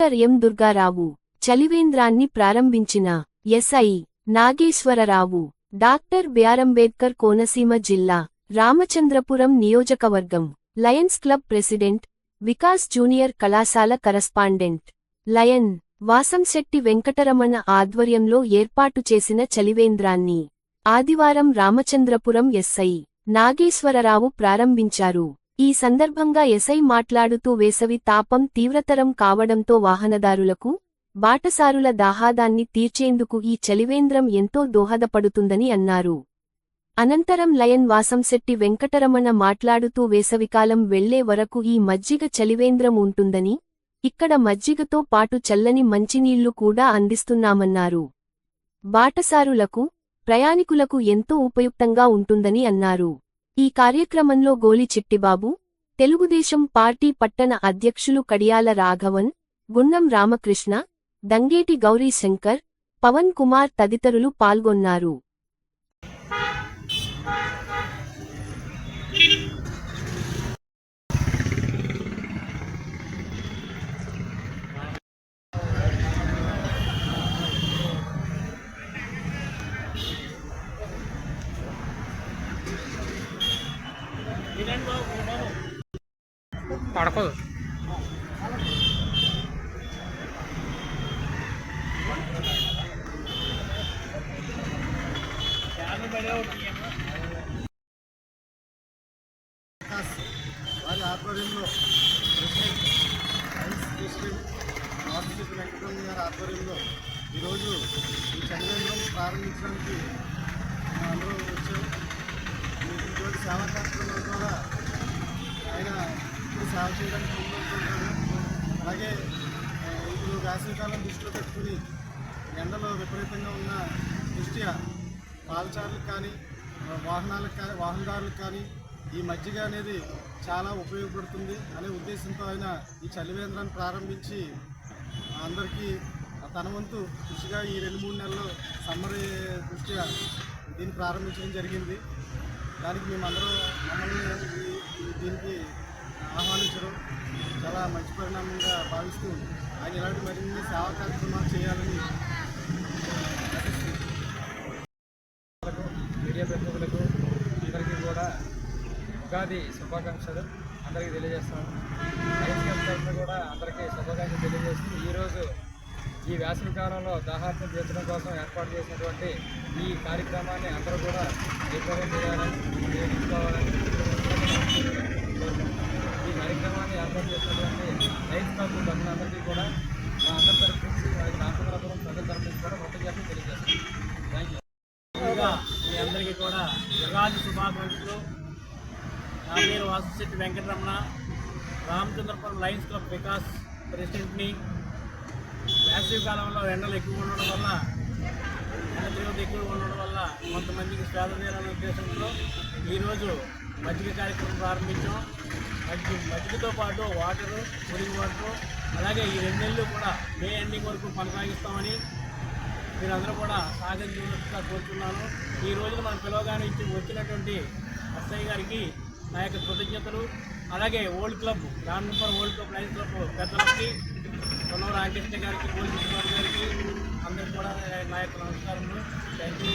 Doctor M Durga Rao చలివేంద్రాన్ని ప్రారంభించిన SI Nageswara Rao doctor B R Ambedkar Konaseema జిల్లా రామచంద్రపురం నియోజకవర్గం lions club president Vikas junior కళాశాల కరస్పాండెంట్ లయన్ వాసంశెట్టి వెంకటరమణ ఆధ్వర్యంలో ఏర్పాటు చేసిన చలివేంద్రాన్ని ఆదివారం రామచంద్రపురం ఎస్ఐ నాగేశ్వరరావు ప్రారంభించారు. ఈ సందర్భంగా ఎస్ఐ మాట్లాడుతూ వేసవి తాపం తీవ్రతరం కావడంతో వాహనదారులకు బాటసారుల దాహాదాన్ని తీర్చేందుకు ఈ చలివేంద్రం ఎంతో దోహదపడుతుందని అన్నారు. అనంతరం లయన్ వాసంశెట్టి వెంకటరమణ మాట్లాడుతూ వేసవికాలం వెళ్ళే వరకు ఈ మజ్జిగ చలివేంద్రం ఉంటుందని ఇక్కడ మజ్జిగతో పాటు చల్లని మంచినీళ్ళు కూడా అందిస్తున్నామన్నారు. బాటసారులకు ప్రయాణికులకు ఎంతో ఉపయుక్తంగా ఉంటుందని అన్నారు. ఈ కార్యక్రమంలో గోలి చిట్టిబాబు తెలుగుదేశం పార్టీ పట్టణ అధ్యక్షులు కడియాల రాఘవన్ గుండం రామకృష్ణ దంగేటి గౌరీశంకర్ పవన్ కుమార్ తదితరులు పాల్గొన్నారు. పడకదు వారి ఆధ్వర్యంలో ప్రెసిడెంట్ వెంకటరమణ గారి ఆధ్వర్యంలో ఈరోజు ఈ చంద్రేంద్రం ప్రారంభించడానికి అందరూ వచ్చారు. సేవా కార్యక్రమం ఇప్పుడు చేయడానికి అలాగే ఇప్పుడు వేసవికాలం దృష్టిలో పెట్టుకుని ఎండలో విపరీతంగా ఉన్న దృష్ట్యా పాలచారులకు కానీ వాహనాలకు కానీ వాహనదారులకు కానీ ఈ మజ్జిగ అనేది చాలా ఉపయోగపడుతుంది అనే ఉద్దేశంతో ఆయన ఈ చలివేంద్రాన్ని ప్రారంభించి అందరికీ తన వంతు కృషిగా ఈ రెండు మూడు నెలలు సమ్మర్ దృష్ట్యా దీన్ని ప్రారంభించడం జరిగింది. దానికి మేమందరూ మమ్మల్ని ఈ- ఈ- దీనికి ఆహ్వానించడం పరిణామంగా భావిస్తూ ఆయన ఇలాంటి మరిన్ని సేవా కార్యక్రమాలు చేయాలని మీడియా ప్రతినిధులకు అందరికీ కూడా ఉగాది శుభాకాంక్షలు అందరికీ తెలియజేస్తున్నాను. కూడా అందరికీ శుభాకాంక్షలు తెలియజేస్తూ ఈరోజు ఈ వేసవి కాలంలో దాహార్థం తీర్చడం కోసం ఏర్పాటు చేసినటువంటి ఈ కార్యక్రమాన్ని అందరూ కూడా విఫలం చేయాలని నిర్వహించుకోవాలని ఈ కార్యక్రమాన్ని ఏర్పాటు చేసినటువంటి లయన్స్ క్లబ్ అందరికీ కూడా మా అందరి తరఫు నుంచి అలాగే రామచంద్రపురం ప్రజల తరఫు నుంచి కూడా మొత్తం చెప్పి తెలియజేస్తాను థ్యాంక్ యూ మీ అందరికీ కూడా యుగాది శుభాకాంక్షలు. నా పేరు వాసుశెట్టి వెంకటరమణ. రామచంద్రపురం లయన్స్ క్లబ్ వికాస్ ప్రెసిడెంట్ని. వేసవి కాలంలో ఎండలు ఎక్కువ ఉండడం వల్ల ఎండ తీవ్రత ఎక్కువ ఉండడం వల్ల కొంతమందికి శ్వాస తీరాలనే ఉద్దేశంతో ఈరోజు మజ్జిగ కార్యక్రమం ప్రారంభించాం. మజ్జిగ మజ్జిగతో పాటు వాటరు కూలింగ్ వాటరు అలాగే ఈ రెండు నెలలు కూడా మే ఎండింగ్ వరకు కొనసాగిస్తామని మీరందరూ కూడా సహకరించినట్టుగా కోరుతున్నాను ఈ రోజున మన పిలవగానే ఇచ్చి వచ్చినటువంటి అస్సయ్య గారికి నా యొక్క కృతజ్ఞతలు. అలాగే old club Ramapuram old club lion club పెద్దలకి పొన్నవ రామకృష్ణ గారికి గోల్డ్ గారికి అందరికీ కూడా నా యొక్క నమస్కారములు. Thank you